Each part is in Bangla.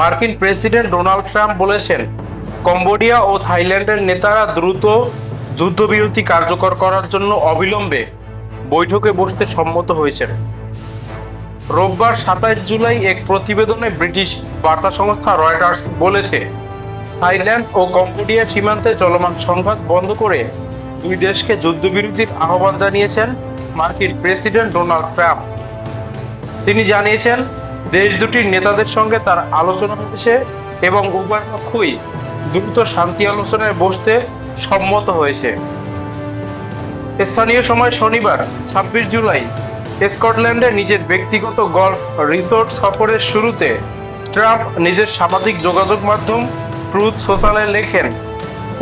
মার্কিন প্রেসিডেন্ট ডোনাল্ড ট্রাম্প বলেছেন, কম্বোডিয়া ও থাইল্যান্ডের নেতারা দ্রুত যুদ্ধবিরতি কার্যকর করার জন্য অবিলম্বে বৈঠকে বসতে সম্মত হয়েছেন। রোববার সাতাইশ জুলাই এক প্রতিবেদনে ব্রিটিশ বার্তা সংস্থা রয়টার্স বলেছে, থাইল্যান্ড ও কম্বোডিয়া সীমান্তে চলমান সংঘাত বন্ধ করে দুই দেশকে যুদ্ধবিরতির আহ্বান জানিয়েছেন মার্কিন প্রেসিডেন্ট ডোনাল্ড ট্রাম্প। তিনি জানিয়েছেন দেশ দুটির নেতাদের সঙ্গে তার আলোচনা হয়েছে এবং উভয় পক্ষই দ্রুত শান্তি আলোচনায় বসতে সম্মত হয়েছে। স্থানীয় সময় শনিবার, ছাব্বিশ জুলাই, স্কটল্যান্ডে নিজের ব্যক্তিগত গল্ফ রিসোর্ট সফরের শুরুতে ট্রাম্প নিজের সামাজিক যোগাযোগ মাধ্যম ট্রুথ সোশ্যালে লেখেন,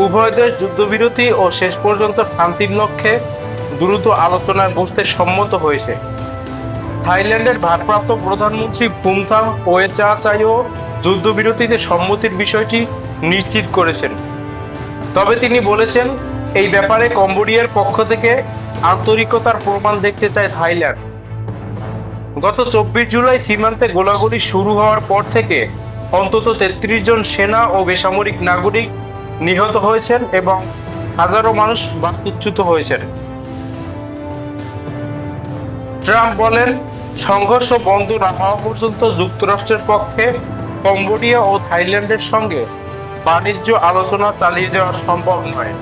উভয় দেশ যুদ্ধবিরতি ও শেষ পর্যন্ত শান্তির লক্ষ্যে দ্রুত আলোচনায় বসতে সম্মত হয়েছে। থাইল্যান্ডের ভারপ্রাপ্ত প্রধানমন্ত্রী ফুমথাম ওয়েচাচাইও যুদ্ধবিরতিতে সম্মতির বিষয়টি নিশ্চিত করেছেন। তবে তিনি বলেছেন, এই ব্যাপারে কম্বোডিয়ার পক্ষ থেকে আন্তরিকতার প্রমাণ দেখতে চায় থাইল্যান্ড। গত চব্বিশ জুলাই সীমান্তে গোলাগুলি শুরু হওয়ার পর থেকে অন্তত তেত্রিশ জন সেনা ও বেসামরিক নাগরিক নিহত হয়েছেন এবং হাজারো মানুষ বাস্তুচ্যুত হয়েছেন। ট্রাম্প বলেন, সংঘর্ষ বন্ধ না হওয়া পর্যন্ত যুক্তরাষ্ট্রের পক্ষে কম্বোডিয়া ও থাইল্যান্ডের সঙ্গে বাণিজ্য আলোচনা চালিয়ে যাওয়া সম্ভব নয়।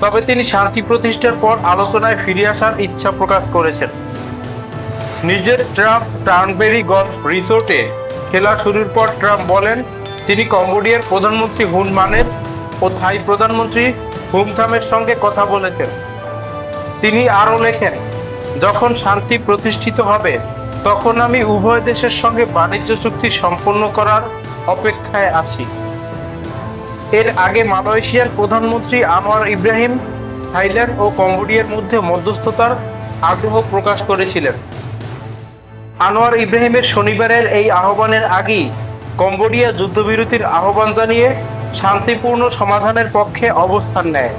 তবে তিনি শান্তি প্রতিষ্ঠার পর আলোচনায় ফিরে আসার ইচ্ছা প্রকাশ করেছেন। নিজের ট্রাম্প টার্নবেরি গলফ রিসোর্টে খেলা শুরুর পর ট্রাম্প বলেন, তিনি কম্বোডিয়ার প্রধানমন্ত্রী হুন মানের ও থাই প্রধানমন্ত্রী হুমথামের সঙ্গে কথা বলেছেন। তিনি আরও লেখেন যখন শান্তি প্রতিষ্ঠিত হবে, তখন আমি উভয় দেশের সঙ্গে বাণিজ্য চুক্তি সম্পন্ন করার অপেক্ষায় আছি। এর আগে মালয়েশিয়ার প্রধানমন্ত্রী আনোয়ার ইব্রাহিম থাইল্যান্ড ও কম্বোডিয়ার মধ্যে মধ্যস্থতার আগ্রহ প্রকাশ করেছিলেন। আনোয়ার ইব্রাহিমের শনিবারের এই আহ্বানের আগেই কম্বোডিয়া যুদ্ধবিরতির আহ্বান জানিয়ে শান্তিপূর্ণ সমাধানের পক্ষে অবস্থান নেয়।